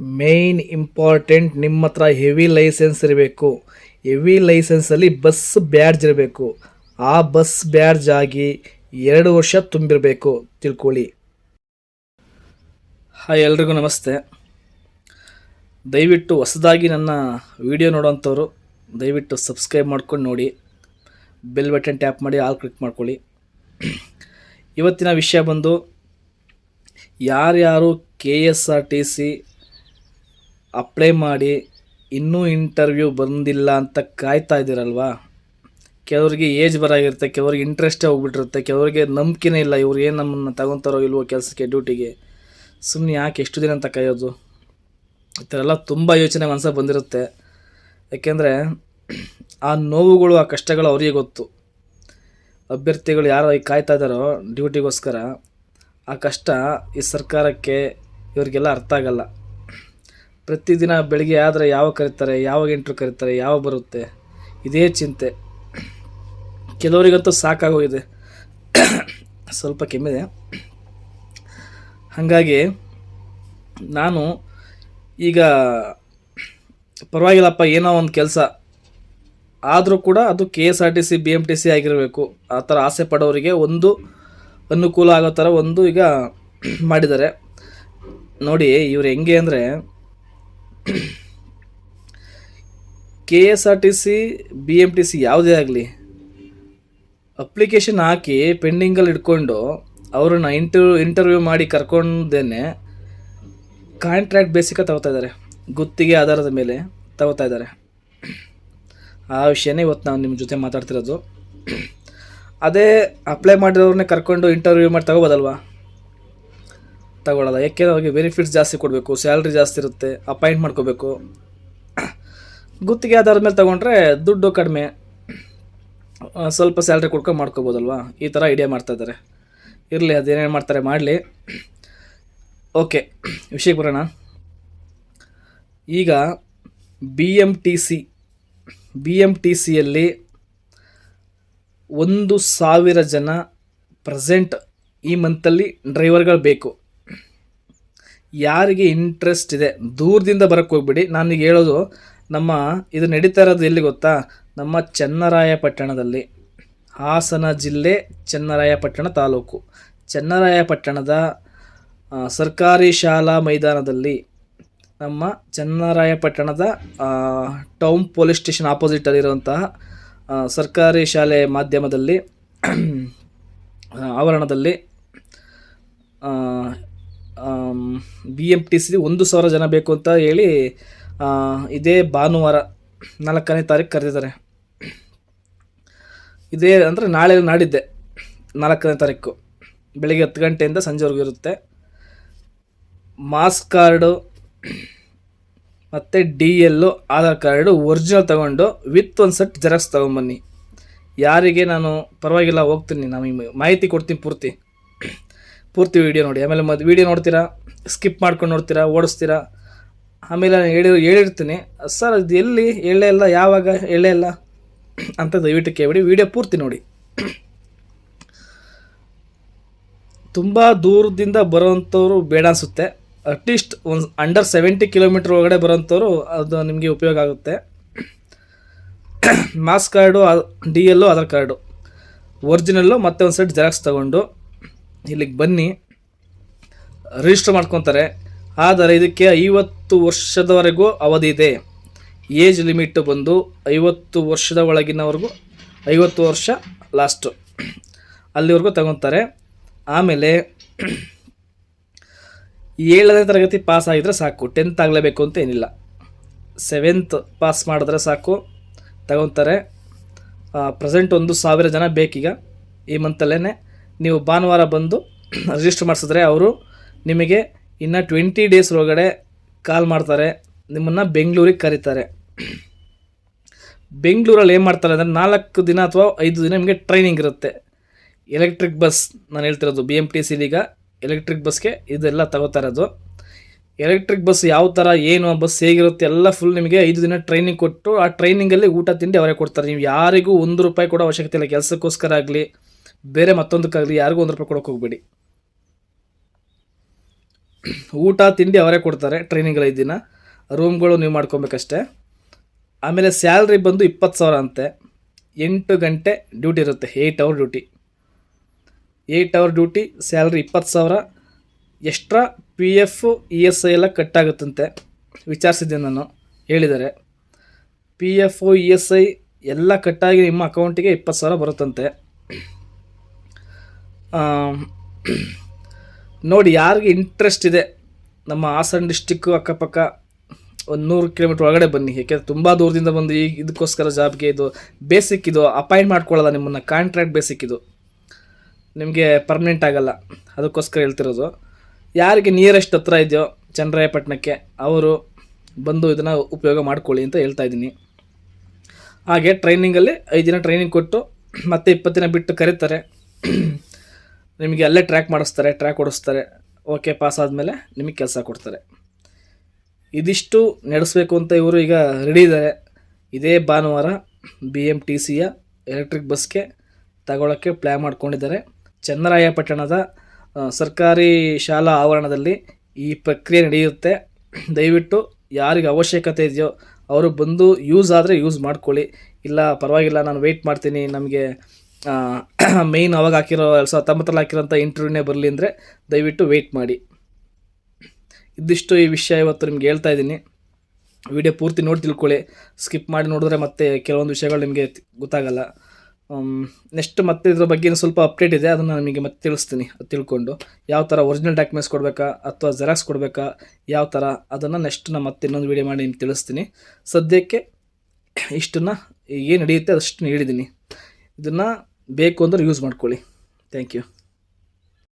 Main important ನಿಮ್ಮ ಹತ್ರ heavy licence ಇರಬೇಕು ಹೆವಿ ಲೈಸೆನ್ಸಲ್ಲಿ ಬಸ್ ಬ್ಯಾಡ್ಜ್ ಇರಬೇಕು. ಆ ಬಸ್ ಬ್ಯಾಡ್ಜ್ ಆಗಿ ಎರಡು ವರ್ಷ ತುಂಬಿರಬೇಕು. ತಿಳ್ಕೊಳ್ಳಿ. ಹಾಯ್ ಎಲ್ರಿಗೂ ನಮಸ್ತೆ. ದಯವಿಟ್ಟು ಹೊಸದಾಗಿ ನನ್ನ ವಿಡಿಯೋ ನೋಡೋವಂಥವ್ರು ದಯವಿಟ್ಟು ಸಬ್ಸ್ಕ್ರೈಬ್ ಮಾಡ್ಕೊಂಡು ನೋಡಿ. ಬೆಲ್ ಬಟನ್ ಟ್ಯಾಪ್ ಮಾಡಿ ಆಲ್ ಕ್ಲಿಕ್ ಮಾಡ್ಕೊಳ್ಳಿ. ಇವತ್ತಿನ ವಿಷಯ ಬಂದು, ಯಾರ್ಯಾರು K S R T C apply ಮಾಡಿ ಇನ್ನೂ ಇಂಟರ್ವ್ಯೂ ಬಂದಿಲ್ಲ ಅಂತ ಕಾಯ್ತಾ ಇದ್ದೀರಲ್ವಾ? ಕೆಲವರಿಗೆ ಏಜ್ ಬರಾಗಿರುತ್ತೆ ಕೆಲವರಿಗೆ ಇಂಟ್ರೆಸ್ಟೇ ಹೋಗ್ಬಿಟ್ಟಿರುತ್ತೆ, ಕೆಲವರಿಗೆ ನಂಬಿಕೆನೇ ಇಲ್ಲ ಇವ್ರು ಏನು ನಮ್ಮನ್ನು ತಗೊತಾರೋ ಇಲ್ವೋ ಕೆಲಸಕ್ಕೆ ಡ್ಯೂಟಿಗೆ ಸುಮ್ಮನೆ ಯಾಕೆ ಎಷ್ಟು ದಿನ ಅಂತ ಕಾಯೋದು? ಈ ಥರ ಎಲ್ಲ ತುಂಬ ಯೋಚನೆ ಮನಸ್ಸಿಗೆ ಬಂದಿರುತ್ತೆ. ಯಾಕೆಂದರೆ ಆ ನೋವುಗಳು, ಆ ಕಷ್ಟಗಳು ಅವರಿಗೆ ಗೊತ್ತು. ಅಭ್ಯರ್ಥಿಗಳು ಯಾರು ಈಗ ಕಾಯ್ತಾ ಇದ್ದಾರೋ ಡ್ಯೂಟಿಗೋಸ್ಕರ ಆ ಕಷ್ಟ ಈ ಸರ್ಕಾರಕ್ಕೆ ಇವರಿಗೆಲ್ಲ ಅರ್ಥ ಆಗಲ್ಲ. ಪ್ರತಿದಿನ ಬೆಳಗ್ಗೆ ಆದರೆ ಯಾವಾಗ ಕರೀತಾರೆ, ಯಾವಾಗ ಎಂಟ್ರು ಕರೀತಾರೆ, ಯಾವಾಗ ಬರುತ್ತೆ, ಇದೇ ಚಿಂತೆ. ಕೆಲವರಿಗಂತೂ ಸಾಕಾಗೋಗಿದೆ. ಸ್ವಲ್ಪ ಕೆಮ್ಮಿದೆ ಹಾಗಾಗಿ ನಾನು ಈಗ ಪರವಾಗಿಲ್ಲಪ್ಪ, ಏನೋ ಒಂದು ಕೆಲಸ. ಆದರೂ ಕೂಡ ಅದು K S R T C B M T C ಆಗಿರಬೇಕು. ಆ ಥರ ಆಸೆ ಪಡೋರಿಗೆ ಒಂದು ಅನುಕೂಲ ಆಗೋ ಥರ ಒಂದು ಈಗ ಮಾಡಿದ್ದಾರೆ. ನೋಡಿ, ಇವ್ರು ಹೆಂಗೆ ಅಂದರೆ K S R T C B M T C ಯಾವುದೇ ಆಗಲಿ ಅಪ್ಲಿಕೇಶನ್ ಹಾಕಿ ಪೆಂಡಿಂಗಲ್ಲಿ ಇಟ್ಕೊಂಡು ಅವ್ರನ್ನ ಇಂಟರ್ ಇಂಟರ್ವ್ಯೂ ಮಾಡಿ ಕರ್ಕೊಂಡೇನೆ ಕಾಂಟ್ರ್ಯಾಕ್ಟ್ ಬೇಸಿಕ ತಗೋತಾ ಇದ್ದಾರೆ ಗುತ್ತಿಗೆ, ಆಧಾರದ ಮೇಲೆ ತಗೋತಾ ಇದ್ದಾರೆ ಆ ವಿಷಯನೇ ಇವತ್ತು ನಾವು ನಿಮ್ಮ ಜೊತೆ ಮಾತಾಡ್ತಿರೋದು. ಅದೇ ಅಪ್ಲೈ ಮಾಡಿರೋರನ್ನೇ ಕರ್ಕೊಂಡು ಇಂಟರ್ವ್ಯೂ ಮಾಡಿ ತಗೋಬೋದಲ್ವಾ? ತಗೊಳ್ಳೋಲ್ಲ. ಯಾಕೆಂದ್ರೆ ಅವ್ರಿಗೆ ಬೆನಿಫಿಟ್ಸ್ ಜಾಸ್ತಿ ಕೊಡಬೇಕು ಸ್ಯಾಲ್ರಿ ಜಾಸ್ತಿ ಇರುತ್ತೆ ಅಪಾಯಿಂಟ್ ಮಾಡ್ಕೋಬೇಕು. ಗುತ್ತಿಗೆ ಆಧಾರದ ಮೇಲೆ ತೊಗೊಂಡ್ರೆ ದುಡ್ಡು ಕಡಿಮೆ ಸ್ವಲ್ಪ ಸ್ಯಾಲ್ರಿ ಕೊಡ್ಕೊಂಡು ಮಾಡ್ಕೋಬೋದಲ್ವಾ? ಈ ಥರ ಐಡಿಯಾ ಮಾಡ್ತಾ ಇದ್ದಾರೆ. ಇರಲಿ, ಅದೇನೇನು ಮಾಡ್ತಾರೆ ಮಾಡಲಿ. ಓಕೆ ವಿಷಯಕ್ಕೆ ಬರೋಣ. ಈಗ B M T C B M T ಸಿಯಲ್ಲಿ ಒಂದು ಸಾವಿರ ಜನ ಪ್ರೆಸೆಂಟ್ ಈ ಮಂತಲ್ಲಿ ಡ್ರೈವರ್ಗಳು ಬೇಕು. ಯಾರಿಗೆ ಇಂಟ್ರೆಸ್ಟ್ ಇದೆ? ದೂರದಿಂದ ಬರೋಕ್ಕೆ ಹೋಗ್ಬಿಡಿ. ನಾನೀಗ ಹೇಳೋದು, ನಮ್ಮ ಇದು ನಡೀತಾ ಇರೋದು ಎಲ್ಲಿ ಗೊತ್ತಾ? ನಮ್ಮ ಚನ್ನರಾಯಪಟ್ಟಣದಲ್ಲಿ. ಹಾಸನ ಜಿಲ್ಲೆ, ಚನ್ನರಾಯಪಟ್ಟಣ ತಾಲೂಕು. ಚನ್ನರಾಯಪಟ್ಟಣದ ಸರ್ಕಾರಿ ಶಾಲಾ ಮೈದಾನದಲ್ಲಿ ನಮ್ಮ ಚನ್ನರಾಯಪಟ್ಟಣದ ಟೌನ್ ಪೊಲೀಸ್ ಸ್ಟೇಷನ್ ಆಪೋಸಿಟಲ್ಲಿರುವಂತಹ ಸರ್ಕಾರಿ ಶಾಲೆ ಮಾಧ್ಯಮದಲ್ಲಿ ಆವರಣದಲ್ಲಿ ಬಿ ಎಂ ಟಿ ಸಿ ಒಂದು ಸಾವಿರ ಜನ ಬೇಕು ಅಂತ ಹೇಳಿ ಇದೇ ಭಾನುವಾರ ನಾಲ್ಕನೇ ತಾರೀಕು ಕರೆದಿದ್ದಾರೆ. ಇದೇ ಅಂದರೆ ನಾಳೆ ನಾಡಿದ್ದೆ ನಾಲ್ಕನೇ ತಾರೀಕು. ಬೆಳಗ್ಗೆ ಹತ್ತು ಗಂಟೆಯಿಂದ ಸಂಜೆವರೆಗೂ ಇರುತ್ತೆ. ಮಾಸ್ ಕಾರ್ಡು ಮತ್ತು D L Aadhaar card original ತೊಗೊಂಡು ವಿತ್ ಒಂದು ಸೆಟ್ ಜೆರಾಕ್ಸ್ ತೊಗೊಂಬನ್ನಿ. ಯಾರಿಗೆ ನಾನು ಪರವಾಗಿಲ್ಲ ಹೋಗ್ತೀನಿ, ನಾನು ಮಾಹಿತಿ ಕೊಡ್ತೀನಿ ಪೂರ್ತಿ. ಪೂರ್ತಿ ವೀಡಿಯೋ ನೋಡಿ. ಆಮೇಲೆ ಮದ್ದು ವೀಡಿಯೋ ನೋಡ್ತೀರಾ ಸ್ಕಿಪ್ ಮಾಡ್ಕೊಂಡು ನೋಡ್ತೀರಾ, ಓಡಿಸ್ತೀರಾ? ಆಮೇಲೆ ನಾನು ಹೇಳಿ ಹೇಳಿರ್ತೀನಿ. ಸರ್ ಅದು ಎಲ್ಲಿ ಹೇಳೇ ಇಲ್ಲ ಯಾವಾಗ ಹೇಳೇ ಇಲ್ಲ ಅಂತ ದಯವಿಟ್ಟು ಕೇಳಿ ವೀಡಿಯೋ ಪೂರ್ತಿ ನೋಡಿ. ತುಂಬ ದೂರದಿಂದ ಬರೋವಂಥವ್ರು ಬೇಡ ಅನಿಸುತ್ತೆ. ಅಟ್ಲೀಸ್ಟ್ ಒಂದು ಅಂಡರ್ ಸೆವೆಂಟಿ ಕಿಲೋಮೀಟ್ರ್ ಒಳಗಡೆ ಬರೋವಂಥವ್ರು ಅದು ನಿಮಗೆ ಉಪಯೋಗ ಆಗುತ್ತೆ. Marks card D L Aadhaar card original ಮತ್ತೆ ಒಂದು ಸೆಟ್ ಜೆರಾಕ್ಸ್ ತಗೊಂಡು. ಇಲ್ಲಿಗೆ ಬನ್ನಿ. ರಿಜಿಸ್ಟರ್ ಮಾಡ್ಕೊತಾರೆ. ಆದರೆ ಇದಕ್ಕೆ ಐವತ್ತು ವರ್ಷದವರೆಗೂ ಅವಧಿ ಇದೆ. ಏಜ್ ಲಿಮಿಟ್ ಬಂದು ಐವತ್ತು ವರ್ಷದ ಒಳಗಿನವರೆಗೂ ಐವತ್ತು ವರ್ಷ ಲಾಸ್ಟು ಅಲ್ಲಿವರೆಗೂ ತಗೊತಾರೆ. ಆಮೇಲೆ ಏಳನೇ ತರಗತಿ ಪಾಸ್ ಆಗಿದ್ರೆ ಸಾಕು. ಟೆಂತ್ ಆಗಲೇಬೇಕು ಅಂತ ಏನಿಲ್ಲ. ಸೆವೆಂತ್ ಪಾಸ್ ಮಾಡಿದ್ರೆ ಸಾಕು. ತಗೊತಾರೆ. ಪ್ರೆಸೆಂಟ್ ಒಂದು ಸಾವಿರ ಜನ ಬೇಕೀಗ ಈ ಮಂತಲ್ಲೇ ನೀವು ಭಾನುವಾರ ಬಂದು ರಿಜಿಸ್ಟರ್ ಮಾಡಿಸಿದ್ರೆ ಅವರು ನಿಮಗೆ ಇನ್ನು ಟ್ವೆಂಟಿ ಡೇಸ್ ಒಳಗಡೆ ಕಾಲ್ ಮಾಡ್ತಾರೆ. ನಿಮ್ಮನ್ನು ಬೆಂಗಳೂರಿಗೆ ಕರೀತಾರೆ. ಬೆಂಗಳೂರಲ್ಲಿ ಏನು ಮಾಡ್ತಾರೆ ಅಂದರೆ ನಾಲ್ಕು ದಿನ ಅಥವಾ ಐದು ದಿನ ನಿಮಗೆ ಟ್ರೈನಿಂಗ್ ಇರುತ್ತೆ. ಎಲೆಕ್ಟ್ರಿಕ್ ಬಸ್ ನಾನು ಹೇಳ್ತಿರೋದು ಬಿ ಎಂ ಟಿ ಸಿಲೀಗ ಎಲೆಕ್ಟ್ರಿಕ್ ಬಸ್ಗೆ ಇದೆಲ್ಲ ತಗೋತಾ ಇರೋದು. ಎಲೆಕ್ಟ್ರಿಕ್ ಬಸ್ ಯಾವ ಥರ ಏನು ಬಸ್ ಹೇಗಿರುತ್ತೆ, ಎಲ್ಲ ಫುಲ್ ನಿಮಗೆ ಐದು ದಿನ ಟ್ರೈನಿಂಗ್ ಕೊಟ್ಟು ಆ ಟ್ರೈನಿಂಗಲ್ಲಿ ಊಟ ತಿಂಡಿ ಅವರೇ ಕೊಡ್ತಾರೆ. ನೀವು ಯಾರಿಗೂ ಒಂದು ರೂಪಾಯಿ ಕೊಡೋ ಅವಶ್ಯಕತೆ ಇಲ್ಲ. ಕೆಲಸಕ್ಕೋಸ್ಕರ ಆಗಲಿ ಬೇರೆ ಮತ್ತೊಂದಕ್ಕಾಗಲಿ ಯಾರಿಗೂ ಒಂದು ರೂಪಾಯಿ ಕೊಡೋಕೆ ಹೋಗ್ಬೇಡಿ. ಊಟ, ತಿಂಡಿ ಅವರೇ ಕೊಡ್ತಾರೆ ಟ್ರೈನಿಂಗ್ಗಳ ಐದು ದಿನ. ರೂಮ್ಗಳು ನೀವು ಮಾಡ್ಕೊಬೇಕಷ್ಟೆ. ಆಮೇಲೆ ಸ್ಯಾಲ್ರಿ ಬಂದು ಇಪ್ಪತ್ತು ಸಾವಿರ ಅಂತೆ. ಎಂಟು ಗಂಟೆ ಡ್ಯೂಟಿ ಇರುತ್ತೆ, eight hour duty. Eight hour duty, salary ಇಪ್ಪತ್ತು ಸಾವಿರ. Extra P F, E S I ಎಲ್ಲ ಕಟ್ಟಾಗುತ್ತಂತೆ. ವಿಚಾರಿಸಿದ್ದೆ ನಾನು, ಹೇಳಿದ್ದಾರೆ. P F, E S I ಎಲ್ಲ ಕಟ್ಟಾಗಿ ನಿಮ್ಮ ಅಕೌಂಟಿಗೆ ಇಪ್ಪತ್ತು ಸಾವಿರ ಬರುತ್ತಂತೆ. ನೋಡಿ, ಯಾರಿಗೆ ಇಂಟ್ರೆಸ್ಟ್ ಇದೆ, ನಮ್ಮ ಹಾಸನ ಡಿಸ್ಟಿಕ್ಕು ಅಕ್ಕಪಕ್ಕ ಒಂದು ನೂರು ಕಿಲೋಮೀಟ್ರ್ ಒಳಗಡೆ ಬನ್ನಿ. ಯಾಕೆಂದರೆ ತುಂಬ ದೂರದಿಂದ ಬಂದು ಈಗ ಇದಕ್ಕೋಸ್ಕರ ಜಾಬ್ಗೆ ಇದು ಬೇಸಿಕ್ ಇದು ಅಪಾಯಿಂಟ್ ಮಾಡ್ಕೊಳ್ಳೋಲ್ಲ ನಿಮ್ಮನ್ನು ಕಾಂಟ್ರಾಕ್ಟ್ ಬೇಸಿಕ್ ಇದು. ನಿಮಗೆ ಪರ್ಮನೆಂಟ್ ಆಗಲ್ಲ. ಅದಕ್ಕೋಸ್ಕರ ಹೇಳ್ತಿರೋದು. ಯಾರಿಗೆ ನಿಯರೆಸ್ಟ್ ಹತ್ರ ಇದೆಯೋ, ಚಂದ್ರಾಯಪಟ್ಟಣಕ್ಕೆ, ಅವರು ಬಂದು ಇದನ್ನು ಉಪಯೋಗ ಮಾಡ್ಕೊಳ್ಳಿ ಅಂತ ಹೇಳ್ತಾ ಇದ್ದೀನಿ. ಹಾಗೆ ಟ್ರೈನಿಂಗಲ್ಲಿ ಐದು ದಿನ ಟ್ರೈನಿಂಗ್ ಕೊಟ್ಟು ಮತ್ತೆ ಇಪ್ಪತ್ತು ದಿನ ಬಿಟ್ಟು ಕರೀತಾರೆ. ನಿಮಗೆ ಅಲ್ಲೇ ಟ್ರ್ಯಾಕ್ ಮಾಡಿಸ್ತಾರೆ ಟ್ರ್ಯಾಕ್ ಓಡಿಸ್ತಾರೆ. ಓಕೆ ಪಾಸ್ ಆದಮೇಲೆ ನಿಮಗೆ ಕೆಲಸ ಕೊಡ್ತಾರೆ. ಇದಿಷ್ಟು ನಡೆಸಬೇಕು ಅಂತ ಇವರು ಈಗ ರೆಡಿ ಇದ್ದಾರೆ ಇದೇ ಭಾನುವಾರ ಬಿ ಎಂ ಟಿ ಸಿಯ ಎಲೆಕ್ಟ್ರಿಕ್ ಬಸ್ಗೆ ತಗೊಳ್ಳೋಕ್ಕೆ ಪ್ಲ್ಯಾನ್ ಮಾಡ್ಕೊಂಡಿದ್ದಾರೆ. ಚನ್ನರಾಯಪಟ್ಟಣದ ಸರ್ಕಾರಿ ಶಾಲಾ ಆವರಣದಲ್ಲಿ ಈ ಪ್ರಕ್ರಿಯೆ ನಡೆಯುತ್ತೆ. ದಯವಿಟ್ಟು ಯಾರಿಗೆ ಅವಶ್ಯಕತೆ ಇದೆಯೋ ಅವರು ಬಂದು ಯೂಸ್ ಆದರೆ ಯೂಸ್ ಮಾಡ್ಕೊಳ್ಳಿ. ಇಲ್ಲ ಪರವಾಗಿಲ್ಲ, ನಾನು ವೆಯ್ಟ್ ಮಾಡ್ತೀನಿ, ನಮಗೆ ಮೇಯ್ನ್ ಅವಾಗ ಹಾಕಿರೋ ಎರಡು ಸಾವಿರದ ಹತ್ತೊಂಬತ್ತರಲ್ಲಿ ಹಾಕಿರೋಂಥ ಇಂಟರ್ವ್ಯೂನೇ ಬರಲಿ ಅಂದರೆ ದಯವಿಟ್ಟು ವೆಯ್ಟ್ ಮಾಡಿ. ಇದಿಷ್ಟು ಈ ವಿಷಯ ಇವತ್ತು ನಿಮ್ಗೆ ಹೇಳ್ತಾ ಇದ್ದೀನಿ. ವಿಡಿಯೋ ಪೂರ್ತಿ ನೋಡಿ ತಿಳ್ಕೊಳ್ಳಿ. ಸ್ಕಿಪ್ ಮಾಡಿ ನೋಡಿದ್ರೆ ಮತ್ತೆ ಕೆಲವೊಂದು ವಿಷಯಗಳು ನಿಮಗೆ ಗೊತ್ತಾಗಲ್ಲ. ನೆಕ್ಸ್ಟ್ ಮತ್ತೆ ಇದ್ರ ಬಗ್ಗೆ ಸ್ವಲ್ಪ ಅಪ್ಡೇಟ್ ಇದೆ, ಅದನ್ನು ನಿಮಗೆ ಮತ್ತೆ ತಿಳಿಸ್ತೀನಿ, ಅದು ತಿಳ್ಕೊಂಡು. ಯಾವ ಥರ ಒರಿಜಿನಲ್ ಡಾಕ್ಯುಮೆಂಟ್ಸ್ ಕೊಡಬೇಕಾ, ಅಥವಾ ಜೆರಾಕ್ಸ್ ಕೊಡಬೇಕಾ, ಯಾವ ಥರ ಅದನ್ನು ನೆಕ್ಸ್ಟ್ ನಾನು ಮತ್ತೆ ಇನ್ನೊಂದು ವಿಡಿಯೋ ಮಾಡಿ ನಿಮ್ಗೆ ತಿಳಿಸ್ತೀನಿ. ಸದ್ಯಕ್ಕೆ ಇಷ್ಟನ್ನು ಏನು ನಡೆಯುತ್ತೆ ಅದಷ್ಟು ಹೇಳಿದ್ದೀನಿ. ಇದನ್ನು ಬೇಕು ಅಂದ್ರೆ ಯೂಸ್ ಮಾಡ್ಕೊಳ್ಳಿ. Thank you